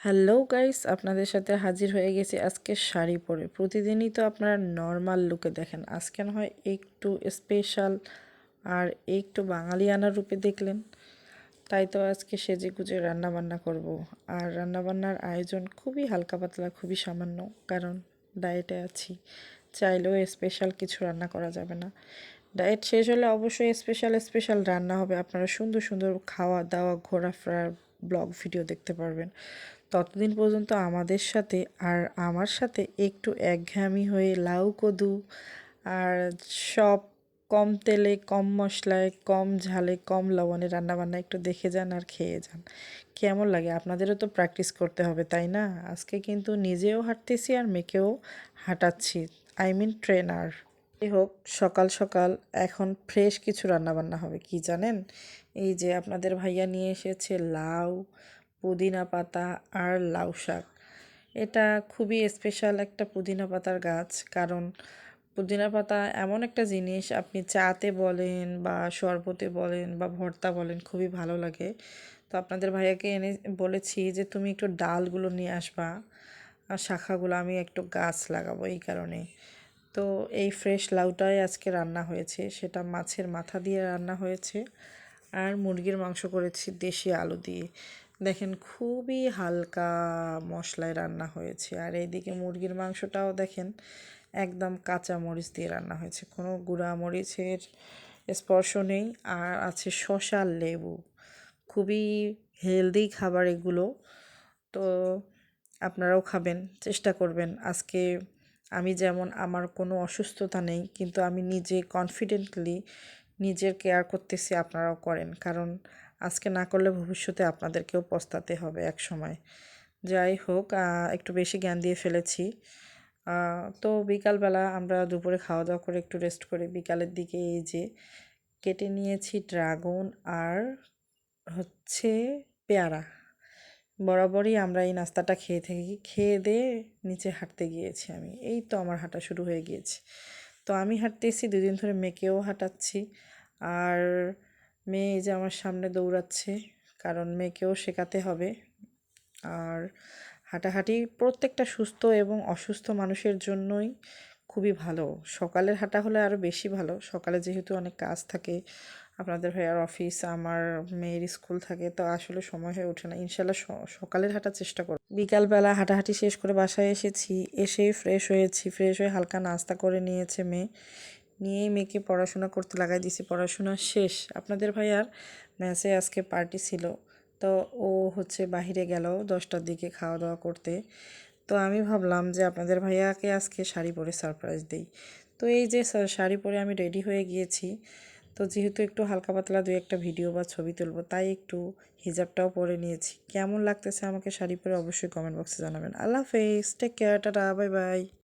Hello guys, আপনাদের সাথে হাজির হয়ে গেছি আজকে শাড়ি পরে। প্রতিদিনই তো আপনারা নর্মাল লুকে দেখেন। আজকে না হয় একটু স্পেশাল আর একটু বাঙালিয়ানা রূপে দেখলেন। তাই তো আজকে সেজে গুজে রান্না বান্না করব। আর রান্নাবান্নার আয়োজন খুবই হালকা পাতলা, খুবই সামান্য, কারণ ডায়েটে আছি। চাইলেও স্পেশাল কিছু রান্না করা যাবে না। ডায়েট শেষ হলে অবশ্যই স্পেশাল স্পেশাল রান্না হবে। আপনারা সুন্দর সুন্দর খাওয়া দাওয়া ঘোরাফেরার ব্লগ ভিডিও দেখতে পারবেন। ততদিন পর্যন্ত আমাদের সাথে আর আমার সাথে একটু একঘেয়ামি হয়ে লাউ কদু আর সব কম তেলে, কম মশলায়, কম ঝালে, কম লবণে রান্নাবান্না একটু দেখে যান আর খেয়ে যান। কেমন লাগে? আপনাদেরও তো প্র্যাকটিস করতে হবে, তাই না? আজকে কিন্তু নিজেও হাঁটতেছি আর মেয়েকেও হাঁটাচ্ছি। আই মিন ট্রেনার যাই হোক, সকাল সকাল এখন ফ্রেশ কিছু রান্নাবান্না হবে, কি জানেন? এই যে আপনাদের ভাইয়া নিয়ে এসেছে লাউ পুদিনা পাতা আর লাউ শাক। এটা খুবই স্পেশাল একটা পুদিনা পাতার গাছ, কারণ পুদিনা পাতা এমন একটা জিনিস আপনি চাতে বলেন বা শরবতে বলেন বা ভর্তা বলেন, খুবই ভালো লাগে। তো আপনাদের ভাইয়াকে এনে বলেছি যে, তুমি একটু ডালগুলো নিয়ে আসবা আর শাখাগুলো আমি একটু গাছ লাগাবো এই কারণে। তো এই ফ্রেশ লাউটাই আজকে রান্না হয়েছে। সেটা মাছের মাথা দিয়ে রান্না হয়েছে আর মুরগির মাংস করেছি দেশি আলু দিয়ে। দেখেন, খুবই হালকা মশলায় রান্না হয়েছে। আর এইদিকে মুরগির মাংসটাও দেখেন, একদম কাঁচা মরিচ দিয়ে রান্না হয়েছে। কোনো গুঁড়া মরিচের স্পর্শ নেই। আর আছে শশার লেবু। খুবই হেলদি খাবার এগুলো। তো আপনারাও খাবেন, চেষ্টা করবেন। আজকে আমি যেমন, আমার কোনো অসুস্থতা নেই, কিন্তু আমি নিজে কনফিডেন্টলি নিজের কেয়ার করতেছি, আপনারাও করেন। কারণ আজকে না করলে ভবিষ্যতে আপনাদেরকেও পস্তাতে হবে এক সময়। যাই হোক একটু বেশি জ্ঞান দিয়ে ফেলেছি। তো বিকালবেলা আমরা দুপুরে খাওয়া দাওয়া করে একটু রেস্ট করে। বিকালের দিকে এই যে কেটে নিয়েছি ড্রাগন আর হচ্ছে পেয়ারা। বরাবরই আমরা এই নাস্তাটা খেয়ে থাকি। খেয়ে দিয়ে নিচে হাঁটতে গিয়েছি আমি। এই তো আমার হাঁটা শুরু হয়ে গিয়েছে। তো আমি হাঁটতেছি, দুদিন ধরে মেয়েকেও হাঁটাচ্ছি। আর মেয়ে যে আমার সামনে দৌড়াচ্ছে, কারণ মেয়েকেও শেখাতে হবে। আর হাঁটাহাঁটি প্রত্যেকটা সুস্থ এবং অসুস্থ মানুষের জন্যই খুবই ভালো। সকালের হাঁটা হলে আরও বেশি ভালো। সকালে যেহেতু অনেক কাজ থাকে, আপনাদের ভাইয়ার অফিস, আমার মেয়ের স্কুল থাকে, তো আসলে সময় হয়ে ওঠে না। ইনশাল্লাহ সকালের হাঁটার চেষ্টা করব। বিকালবেলা হাঁটাহাঁটি শেষ করে বাসায় এসেছি, এসেই ফ্রেশ হয়েছি ফ্রেশ হয়ে হালকা নাস্তা করে নিয়েছে মেয়ে। নিয়েই মেয়েকে পড়াশোনা করতে লাগাই দিছি পড়াশোনা শেষ। আপনাদের ভাইয়ার ম্যাচে আজকে পার্টি ছিল, তো ও হচ্ছে বাহিরে গেল দশটার দিকে খাওয়া দাওয়া করতে। তো আমি ভাবলাম যে আপনাদের ভাইয়াকে আজকে শাড়ি পরে সারপ্রাইজ দিই। তো এই যে শাড়ি পরে আমি রেডি হয়ে গিয়েছি। তো যেহেতু একটু হালকা পাতলা দু একটা ভিডিও বা ছবি তুলবো, তাই একটু হিজাবটাও পরে নিয়েছি। কেমন লাগতেছে আমাকে শাড়ি পরে অবশ্যই কমেন্ট বক্সে জানাবেন। আল্লাহ হাফেজ take care tata bye bye